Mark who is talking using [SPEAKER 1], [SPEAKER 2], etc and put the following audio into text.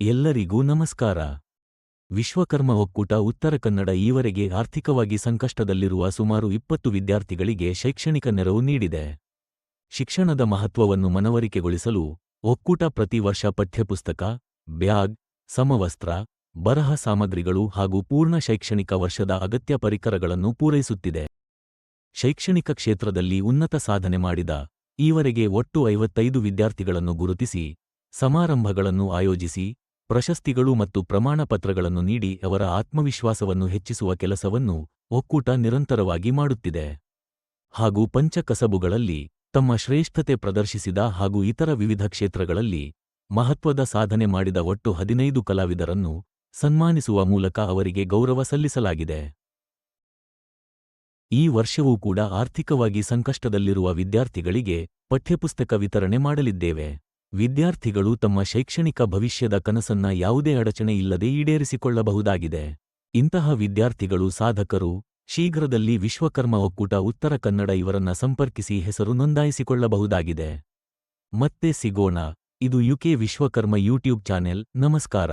[SPEAKER 1] ಎಲ್ಲರಿಗೂ ನಮಸ್ಕಾರ. ವಿಶ್ವಕರ್ಮ ಒಕ್ಕೂಟ ಉತ್ತರ ಕನ್ನಡ ಈವರೆಗೆ ಆರ್ಥಿಕವಾಗಿ ಸಂಕಷ್ಟದಲ್ಲಿರುವ ಸುಮಾರು ಇಪ್ಪತ್ತು ವಿದ್ಯಾರ್ಥಿಗಳಿಗೆ ಶೈಕ್ಷಣಿಕ ನೆರವು ನೀಡಿದೆ. ಶಿಕ್ಷಣದ ಮಹತ್ವವನ್ನು ಮನವರಿಕೆಗೊಳಿಸಲು ಒಕ್ಕೂಟ ಪ್ರತಿ ವರ್ಷ ಪಠ್ಯಪುಸ್ತಕ, ಬ್ಯಾಗ್, ಸಮವಸ್ತ್ರ, ಬರಹ ಸಾಮಗ್ರಿಗಳು ಹಾಗೂ ಪೂರ್ಣ ಶೈಕ್ಷಣಿಕ ವರ್ಷದ ಅಗತ್ಯ ಪರಿಕರಗಳನ್ನು ಪೂರೈಸುತ್ತಿದೆ. ಶೈಕ್ಷಣಿಕ ಕ್ಷೇತ್ರದಲ್ಲಿ ಉನ್ನತ ಸಾಧನೆ ಮಾಡಿದ ಈವರೆಗೆ ಒಟ್ಟು ಐವತ್ತೈದು ವಿದ್ಯಾರ್ಥಿಗಳನ್ನು ಗುರುತಿಸಿ, ಸಮಾರಂಭಗಳನ್ನು ಆಯೋಜಿಸಿ ಪ್ರಶಸ್ತಿಗಳು ಮತ್ತು ಪ್ರಮಾಣಪತ್ರಗಳನ್ನು ನೀಡಿ ಅವರ ಆತ್ಮವಿಶ್ವಾಸವನ್ನು ಹೆಚ್ಚಿಸುವ ಕೆಲಸವನ್ನು ಒಕ್ಕೂಟ ನಿರಂತರವಾಗಿ ಮಾಡುತ್ತಿದೆ. ಹಾಗೂ ಪಂಚಕಸಬುಗಳಲ್ಲಿ ತಮ್ಮ ಶ್ರೇಷ್ಠತೆ ಪ್ರದರ್ಶಿಸಿದ ಹಾಗೂ ಇತರ ವಿವಿಧ ಕ್ಷೇತ್ರಗಳಲ್ಲಿ ಮಹತ್ವದ ಸಾಧನೆ ಮಾಡಿದ ಒಟ್ಟು ಹದಿನೈದು ಕಲಾವಿದರನ್ನು ಸನ್ಮಾನಿಸುವ ಮೂಲಕ ಅವರಿಗೆ ಗೌರವ ಸಲ್ಲಿಸಲಾಗಿದೆ. ಈ ವರ್ಷವೂ ಕೂಡ ಆರ್ಥಿಕವಾಗಿ ಸಂಕಷ್ಟದಲ್ಲಿರುವ ವಿದ್ಯಾರ್ಥಿಗಳಿಗೆ ಪಠ್ಯಪುಸ್ತಕ ವಿತರಣೆ ಮಾಡಲಿದ್ದೇವೆ. ವಿದ್ಯಾರ್ಥಿಗಳು ತಮ್ಮ ಶೈಕ್ಷಣಿಕ ಭವಿಷ್ಯದ ಕನಸನ್ನ ಯಾವುದೇ ಅಡಚಣೆ ಇಲ್ಲದೆ ಈಡೇರಿಸಿಕೊಳ್ಳಬಹುದಾಗಿದೆ. ಇಂತಹ ವಿದ್ಯಾರ್ಥಿಗಳು ಸಾಧಕರು, ಶೀಘ್ರದಲ್ಲಿ ವಿಶ್ವಕರ್ಮ ಒಕ್ಕೂಟ ಉತ್ತರ ಕನ್ನಡ ಇವರನ್ನ ಸಂಪರ್ಕಿಸಿ ಹೆಸರು ನೋಂದಾಯಿಸಿಕೊಳ್ಳಬಹುದಾಗಿದೆ. ಮತ್ತೆ ಸಿಗೋಣ, ಇದು ಯುಕೆ ವಿಶ್ವಕರ್ಮ ಯೂಟ್ಯೂಬ್ ಚಾನೆಲ್, ನಮಸ್ಕಾರ.